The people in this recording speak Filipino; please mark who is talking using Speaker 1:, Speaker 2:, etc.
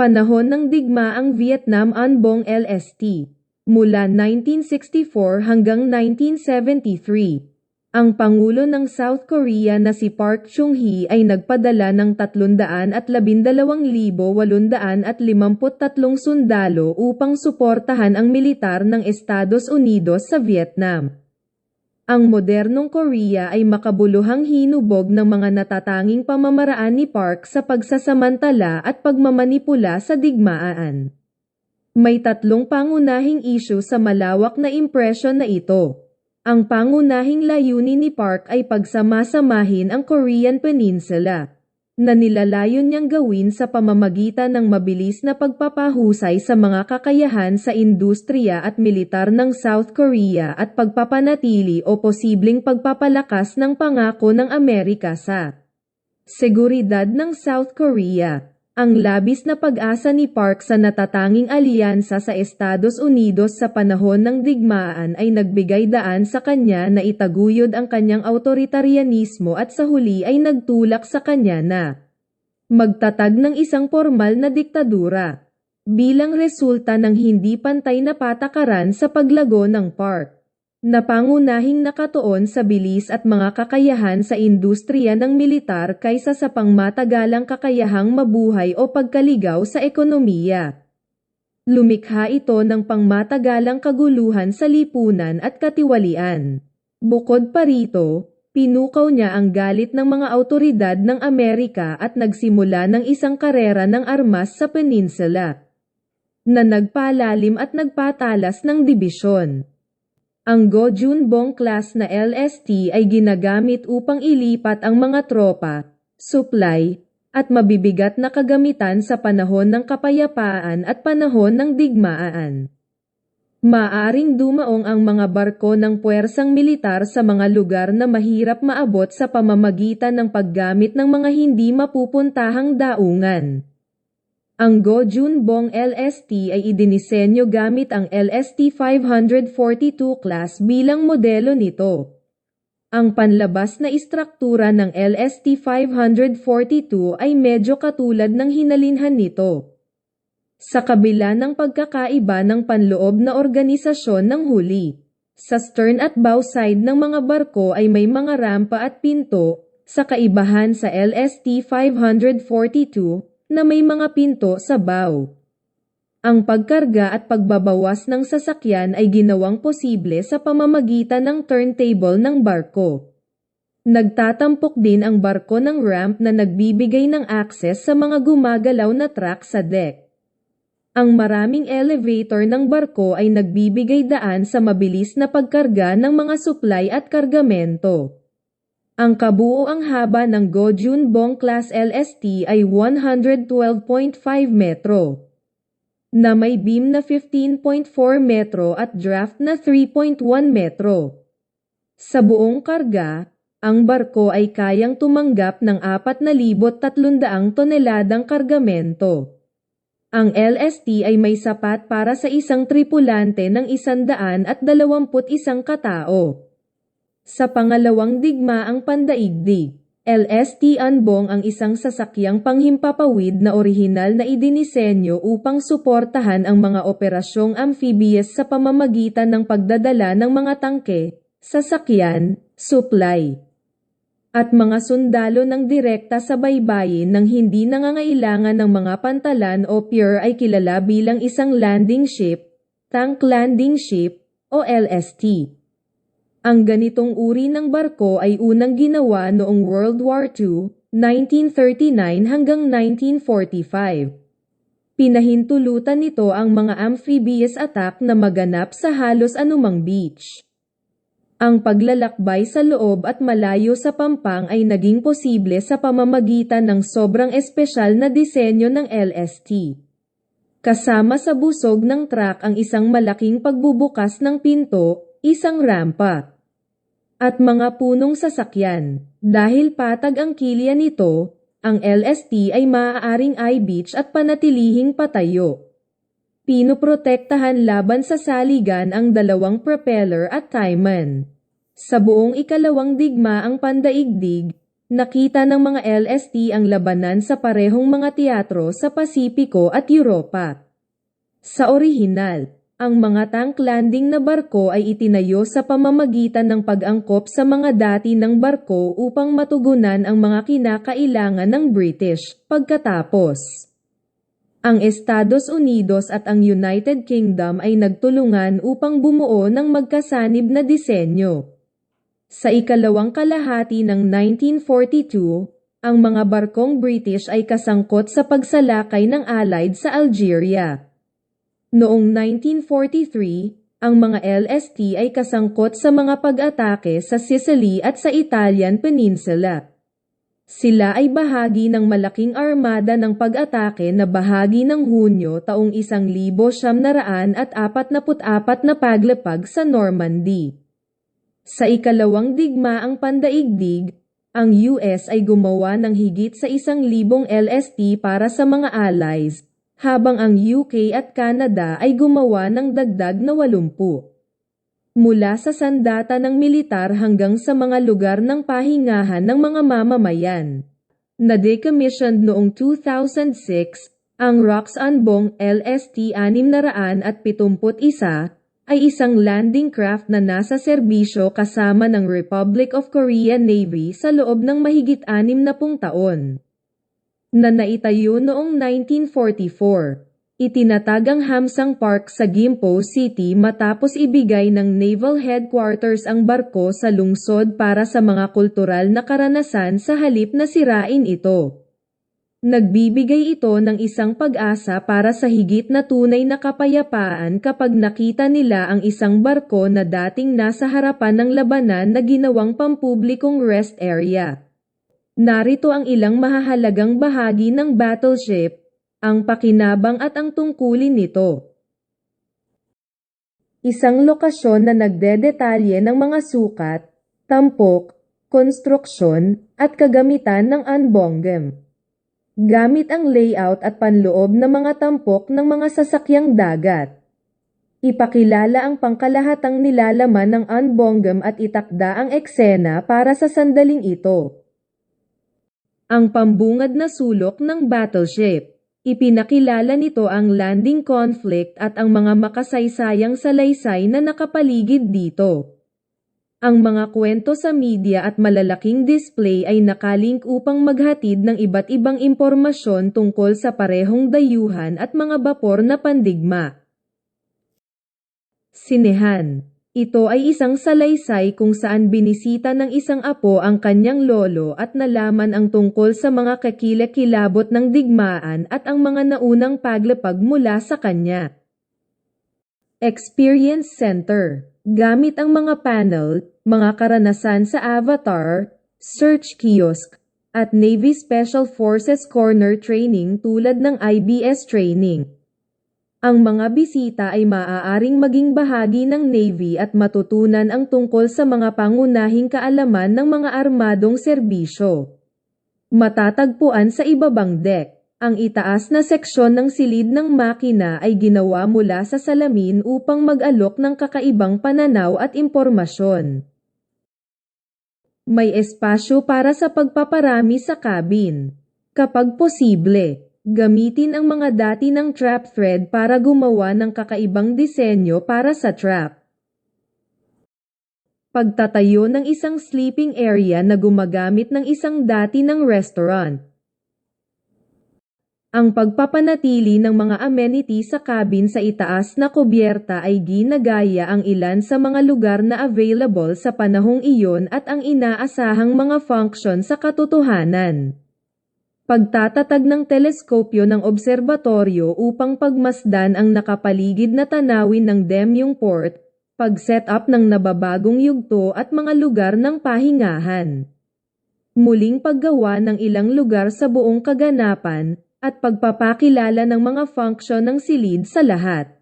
Speaker 1: Panahon ng digmaang Vietnam Anbong LST mula 1964 hanggang 1973. Ang Pangulo ng South Korea na si Park Chung-hee ay nagpadala ng 312,853 sundalo upang suportahan ang militar ng Estados Unidos sa Vietnam. Ang modernong Korea ay makabuluhang hinubog ng mga natatanging pamamaraan ni Park sa pagsasamantala at pagmamanipula sa digmaan. May tatlong pangunahing issue sa malawak na impresyon na ito. Ang pangunahing layunin ni Park ay pagsamasamahin ang Korean Peninsula, na nilalayon niyang gawin sa pamamagitan ng mabilis na pagpapahusay sa mga kakayahan sa industriya at militar ng South Korea at pagpapanatili o posibleng pagpapalakas ng pangako ng Amerika sa seguridad ng South Korea. Ang labis na pag-asa ni Park sa natatanging alyansa sa Estados Unidos sa panahon ng digmaan ay nagbigay daan sa kanya na itaguyod ang kanyang autoritarianismo at sa huli ay nagtulak sa kanya na magtatag ng isang formal na diktadura bilang resulta ng hindi pantay na patakaran sa paglago ng park na pangunahing nakatuon sa bilis at mga kakayahan sa industriya ng militar kaysa sa pangmatagalang kakayahang mabuhay o pagkaligaw sa ekonomiya. Lumikha ito ng pangmatagalang kaguluhan sa lipunan at katiwalian. Bukod pa rito, pinukaw niya ang galit ng mga autoridad ng Amerika at nagsimula ng isang karera ng armas sa peninsula na nagpalalim at nagpatalas ng dibisyon. Ang Gojunbong class na LST ay ginagamit upang ilipat ang mga tropa, supply, at mabibigat na kagamitan sa panahon ng kapayapaan at panahon ng digmaan. Maaring dumaong ang mga barko ng puwersang militar sa mga lugar na mahirap maabot sa pamamagitan ng paggamit ng mga hindi mapupuntahang daungan. Ang Gojunbong LST ay idinisenyo gamit ang LST 542 class bilang modelo nito. Ang panlabas na istruktura ng LST 542 ay medyo katulad ng hinalinhan nito. Sa kabila ng pagkakaiba ng panloob na organisasyon ng huli, sa stern at bow side ng mga barko ay may mga rampa at pinto, sa kaibahan sa LST 542, na may mga pinto sa bow. Ang pagkarga at pagbabawas ng sasakyan ay ginawang posible sa pamamagitan ng turntable ng barko. Nagtatampok din ang barko ng ramp na nagbibigay ng access sa mga gumagalaw na track sa deck. Ang maraming elevator ng barko ay nagbibigay daan sa mabilis na pagkarga ng mga supply at kargamento. Ang kabuoang haba ng Gojunbong Class LST ay 112.5 metro, na may beam na 15.4 metro at draft na 3.1 metro. Sa buong karga, ang barko ay kayang tumanggap ng 4,300 toneladang kargamento. Ang LST ay may sapat para sa isang tripulante ng 121 katao. Sa pangalawang digmaang pandaigdig, LST Anbong ang isang sasakyang panghimpapawid na orihinal na idinisenyo upang suportahan ang mga operasyong amphibious sa pamamagitan ng pagdadala ng mga tangke, sasakyan, supply, at mga sundalo ng direkta sa baybayin ng hindi nangangailangan ng mga pantalan o pier ay kilala bilang isang landing ship, tank landing ship, o LST. Ang ganitong uri ng barko ay unang ginawa noong World War II, 1939 hanggang 1945. Pinahintulutan nito ang mga amphibious attack na maganap sa halos anumang beach. Ang paglalakbay sa loob at malayo sa pampang ay naging posible sa pamamagitan ng sobrang espesyal na disenyo ng LST. Kasama sa busog ng truck ang isang malaking pagbubukas ng pinto, isang rampa, at mga punong sasakyan. Dahil patag ang kilya nito, ang LST ay maaaring I-beach at panatilihing patayo. Pinoprotektahan laban sa saligan ang dalawang propeller at tieman. Sa buong ikalawang digma ang pandaigdig, nakita ng mga LST ang labanan sa parehong mga teatro sa Pasipiko at Europa. Sa orihinal, ang mga tank landing na barko ay itinayo sa pamamagitan ng pag-angkop sa mga dati ng barko upang matugunan ang mga kinakailangan ng British pagkatapos. Ang Estados Unidos at ang United Kingdom ay nagtulungan upang bumuo ng magkasanib na disenyo. Sa ikalawang kalahati ng 1942, ang mga barkong British ay kasangkot sa pagsalakay ng Allied sa Algeria. Noong 1943, ang mga LST ay kasangkot sa mga pag-atake sa Sicily at sa Italian Peninsula. Sila ay bahagi ng malaking armada ng pag-atake na bahagi ng Hunyo taong 1944 na paglapag sa Normandy. Sa ikalawang digmaang pandaigdig, ang US ay gumawa ng higit sa isang libong LST para sa mga allies, habang ang UK at Canada ay gumawa ng dagdag na 80 mula sa sandata ng militar hanggang sa mga lugar ng pahingahan ng mga mamamayan. Na-decommissioned noong 2006, ang Roxanbong LST-671 ay isang landing craft na nasa serbisyo kasama ng Republic of Korea Navy sa loob ng mahigit anim na pung taon. Na naitayo noong 1944. Itinatag ang Hamsang Park sa Gimpo City matapos ibigay ng Naval Headquarters ang barko sa lungsod para sa mga kultural na karanasan sa halip na sirain ito. Nagbibigay ito ng isang pag-asa para sa higit na tunay na kapayapaan kapag nakita nila ang isang barko na dating nasa harapan ng labanan na ginawang pampublikong rest area. Narito ang ilang mahahalagang bahagi ng battleship ang pakinabang at ang tungkulin nito. Isang lokasyon na nagdedetalye ng mga sukat, tampok, konstruksyon, at kagamitan ng Anbongem. Gamit ang layout at panloob ng mga tampok ng mga sasakyang dagat. Ipakilala ang pangkalahatang nilalaman ng Anbongem at itakda ang eksena para sa sandaling ito. Ang pambungad na sulok ng battleship. Ipinakilala nito ang landing conflict at ang mga makasaysayang salaysay na nakapaligid dito. Ang mga kwento sa media at malalaking display ay nakalink upang maghatid ng iba't ibang impormasyon tungkol sa parehong dayuhan at mga bapor na pandigma. Sinehan ito ay isang salaysay kung saan binisita ng isang apo ang kanyang lolo at nalaman ang tungkol sa mga kakilakilabot ng digmaan at ang mga naunang paglapag mula sa kanya. Experience Center Gamit ang mga panel, mga karanasan sa avatar, search kiosk, at Navy Special Forces Corner Training tulad ng IBS training. Ang mga bisita ay maaaring maging bahagi ng Navy at matutunan ang tungkol sa mga pangunahing kaalaman ng mga armadong serbisyo. Matatagpuan sa ibabang deck. Ang itaas na seksyon ng silid ng makina ay ginawa mula sa salamin upang mag-alok ng kakaibang pananaw at impormasyon. May espasyo para sa pagpaparami sa cabin. Kapag posible, Gamitin ang mga dati ng trap thread para gumawa ng kakaibang disenyo para sa trap. Pagtatayo ng isang sleeping area na gumagamit ng isang dati ng restaurant. Ang pagpapanatili ng mga amenities sa cabin sa itaas na kubyerta ay ginagaya ang ilan sa mga lugar na available sa panahong iyon at ang inaasahang mga function sa katotohanan pagtatatag ng teleskopyo ng obserbatoryo upang pagmasdan ang nakapaligid na tanawin ng Demyong Port, pag-set up ng nababagong yugto at mga lugar ng pahingahan. Muling paggawa ng ilang lugar sa buong kaganapan, at pagpapakilala ng mga function ng silid sa lahat.